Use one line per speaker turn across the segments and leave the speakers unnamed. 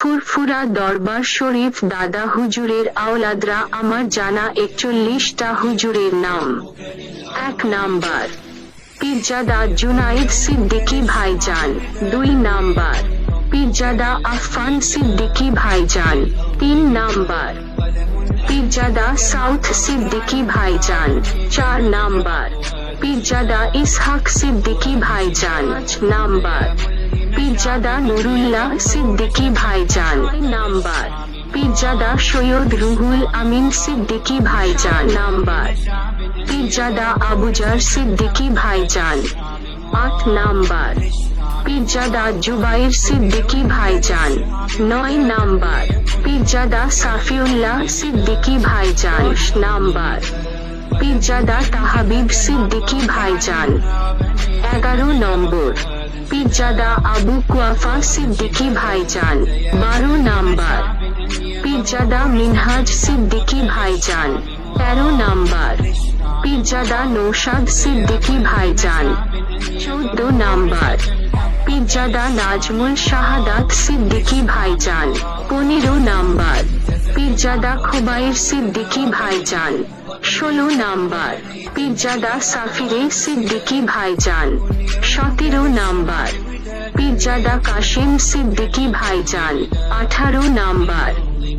ফুরফুরা দরবার শরীফ দাদা হুজুরের আওলাদরা আমার জানা একচল্লিশটা হুজুরের নাম। এক নাম্বার, পীরজাদা জুনাইদ সিদ্দিকী ভাইজান। দুই নাম্বার, পীরজাদা আফফান সিদ্দিকী ভাইজান। তিন নাম্বার, পীরজাদা সাউথ সিদ্দিকী ভাইজান। চার নাম্বার, পীরজাদা ইসহাক সিদ্দিকী ভাইজান। নাম্বার পীরজাদা নুরুল্লাহ সিদ্দিকী ভাইজান। নাম্বার। পীরজাদা সৈয়দ রুহুল আমিন সিদ্দিকী ভাইজান। নাম্বার। পীরজাদা আবুজার সিদ্দিকী ভাইজান। আট নাম্বার। পীরজাদা জুবাইর সিদ্দিকী ভাইজান। নয় নাম্বার। পীরজাদা সাফিউল্লাহ সিদ্দিকী ভাইজান। নাম্বার। পীরজাদা তাহাবিব সিদ্দিকী ভাইজান। এগারো নম্বর। পীরজাদা আবু কুয়াফা সিদ্দিকী ভাইজান। বারো নাম্বার। পীরজাদা মিনহাজ সিদ্দিকী ভাইজান। তেরো নাম্বার। পীরজাদা নৌশাদ সিদ্দিকী ভাইজান। চৌদ্দ নাম্বার। পীরজাদা নাজমুল শাহাদাত সিদ্দিকী ভাইজান। পনেরো নাম্বার। পীরজাদা খুবাইর সিদ্দিকী ভাইজান। ষোলো নাম্বার। পীরজাদা সাফিরে সিদ্দিকী ভাইজান। সতেরো নাম্বার। পীরজাদা কাশিম সিদ্দিকী ভাইজান। আঠারো নাম্বার।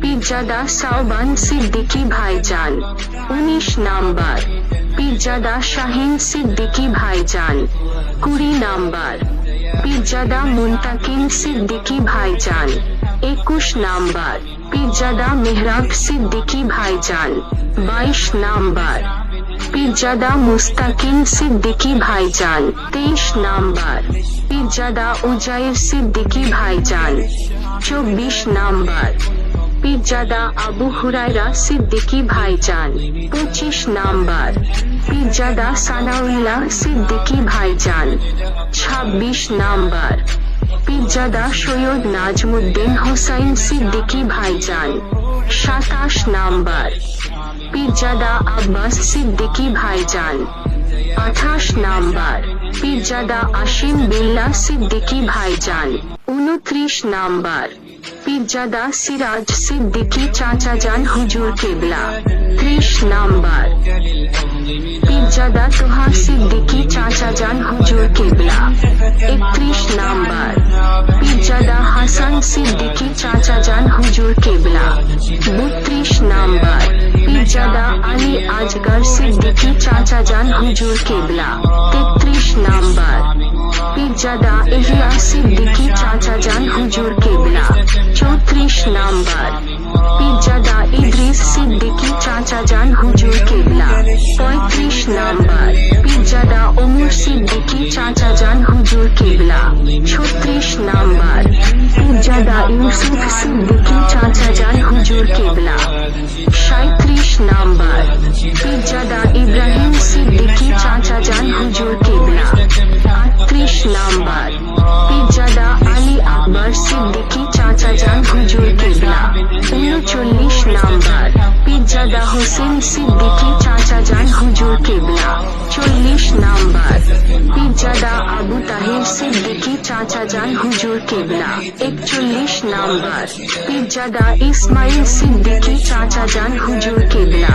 পীরজাদা সাওবান সিদ্দিকী ভাইজান। উনিশ নাম্বার। পীরজাদা শাহিন সিদ্দিকী ভাইজান। কুড়ি নাম্বার। পীরজাদা মুন্তাকিম সিদ্দিকী ভাইজান। একুশ নাম্বার। পীরজাদা মেহরাব সিদ্দিকী ভাইজান বাইশ নাম্বার পীরজাদা মুস্তাকিম সিদ্দিকী ভাইজান তেইশ নাম্বার পীরজাদা উজাইর সিদ্দিকী ভাইজান চব্বিশ নাম্বার পীরজাদা আবু হুরায়রা সিদ্দিকী ভাইজান পঁচিশ নাম্বার পীরজাদা সানাউল্লাহ সিদ্দিকী ভাইজান ছাব্বিশ নাম্বার পীরজাদা সৈয়দ নাজমুদ্দিন হোসাইন সিদ্দিকী ভাইজান। সাতাশ নাম্বার। পীরজাদা আব্বাস সিদ্দিকী ভাইজান। আঠাশ নাম্বার। পীরজাদা আসিম বিল্লা সিদ্দিকী ভাইজান। উনত্রিশ নাম্বার। পীরজাদা সিরাজ সিদ্দিকী চাচাজান হুজুর কেবলা। ত্রিশ নাম্বার। পীরজাদা তোহা সিদ্দিকী চাচাজান হুজুর কেবলা। একত্রিশ হাসান সিদ্দিকী চাচাজান হুজুর কেবলা বত্রিশ নাম্বার পীরজাদা আলী আজগর সিদ্দিকী চাচাজান হুজুর কেবলা তেত্রিশ নাম্বার পীরজাদা ইহিয়া সিদ্দিকী চাচাজান হুজুর কেবলা চৌত্রিশ নাম্বার পীরজাদা ইদ্রিস সিদ্দিকী চাচাজান হুজুর কেবলা পঁয়ত্রিশ নাম্বার পীরজাদা পীরজাদা ইউসুফ সিদ্দিকী চাচাজান হুজুর কেবলা সাঁত্রিশ নাম্বার পীরজাদা ইব্রাহিম সিদ্দিকী চাচাজান হুজুর কেবলা আটত্রিশ নাম্বার পীরজাদা আলী আকবর সিদ্দিকী চাচাজান হুজুর কেবলা উনচল্লিশ নাম্বার পীরজাদা হোসেন সিদ্দিকী চাচাজান হুজুর সিদ্দিকী চাচাজান হুজুর কেবলা একচল্লিশ নাম্বার পীরজাদা ইসমাইল সিদ্দিকী চাচাজান হুজুর কেবলা